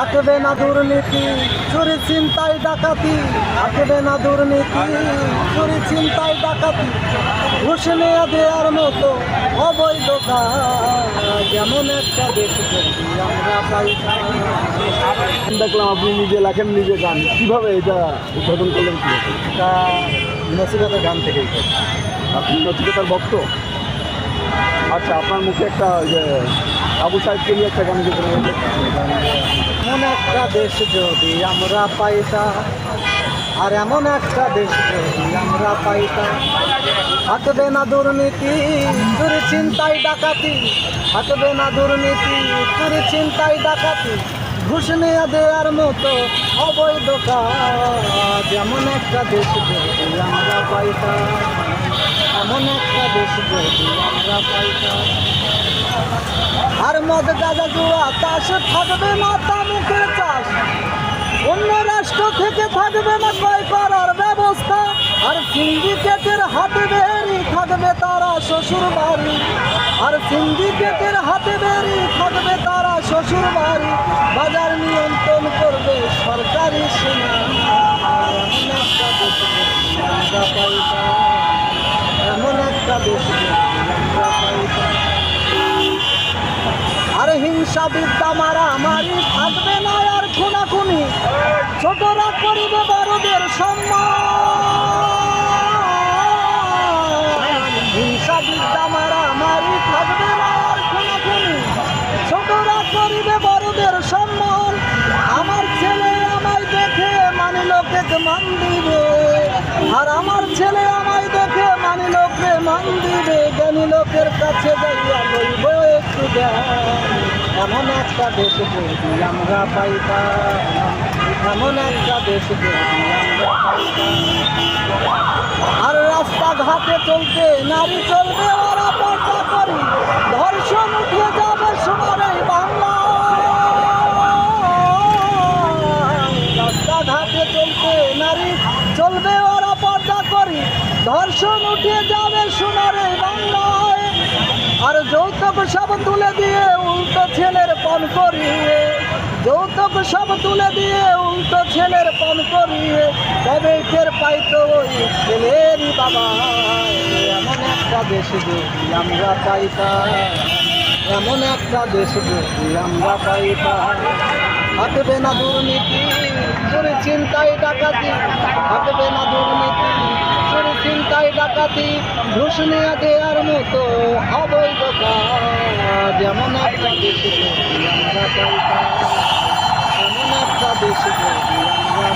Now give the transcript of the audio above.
থাকবে না দুর্নীতি চুরি চিন্তায় ডাকাতি। থাকবে না দুর্নীতি চুরি চিন্তায় ডাকাতি। ঘুষ নিয়ে দেওয়ার মতো অবৈধ কাজ। যেমন একটা দেশ আমরা দেখলাম আপনি নিজে লেখেন নিজে গান। কীভাবে এটা উদ্বোধন করলেন কি এটা নসিরতের গান থেকেই আপনি নচিকেতার ভক্ত? আচ্ছা আপনার মুখে একটা যে আবু সাহেবকে নিয়ে একটা গান গেছেন এমন একটা দেশ যদি আমরা পাইতাম আর এমন একটা দেশ যদি আমরা পাইতাম থাকবে না দুর্নীতি, চুরি চিন্তাই ডাকাতি। থাকবে না দুর্নীতি, চুরি চিন্তাই ডাকাতি। ঘুষ নিয়ে দেওয়ার মতো অবৈধ কাজ। এমন একটা দেশ যদি আমরা পাইতাম এমন একটা দেশ যদি আমরা পাইতাম আর মদ গাজা জুয়া চাষ থাকবে না তামুকের চাষ? অন্য রাষ্ট্র থেকে থাকবে না ক্রয় করার ব্যবস্থা, আর সিন্ডিকেটের হাতে বেরি থাকবে তারা শ্বশুর বাড়ি আর সিন্ডিকেটের হাতে বেরি থাকবে তারা শ্বশুর বাড়ি বাজার নিয়ন্ত্রণ করবে সরকারি সেনা এমন একটা দেশ যদি আমরা পাইতাম, এমন একটা দেশ যদি আমরা পাইতাম আর হিংসা বিদ্যা মারা মারি থাকবে না আর খুনাখুনি। ছোটরা করিবে বড়দের সম্মান। হিংসা বিদ্যা মারা মারি থাকবে না আর খুনাখুনি। ছোটরা করিবে বড়দের সম্মান। আমার ছেলে আমায় দেখে মানে লোকে মান দিবে। আর আমার ছেলে আমায় দেখে মানে লোকে মান দিবে। জ্ঞানী লোকের কাছে যাইয়া লইব একটু জ্ঞান। এমন একটা দেশ যদি আমরা পাইতাম এমন একটা দেশ আমরা আর রাস্তাঘাটে চলতে, নারী চলবে, ওরা পর্দা করি। ধর্ষণ উঠে যাবে সোনার বাংলা রাস্তাঘাটে চলতে, নারী চলবে, ওরা পর্দা করি। ধর্ষণ উঠে যাবে সোনার যৌতুক সব তুলে দিয়ে উল্টো ছেলের পণ করিয়ে, যৌতুক সব তুলে দিয়ে উল্টো ছেলের পণ করিয়ে, তবে ফের পাইতো ওই ছেলেরই বাবা। এমন একটা দেশ যদি আমরা পাইতাম এমন একটা দেশ যদি আমরা পাইতাম থাকবে না দুর্নীতি চুরি চিন্তাই ডাকাতি, থাকবে না দুর্নীতি চুরি চিন্তাই ডাকাতি ঘুষ নিয়ে দেওয়ার মতো অবৈধ কাজ। যেমন একটা দেশে আমরা পাইতাম এমন একটা দেশে আমরা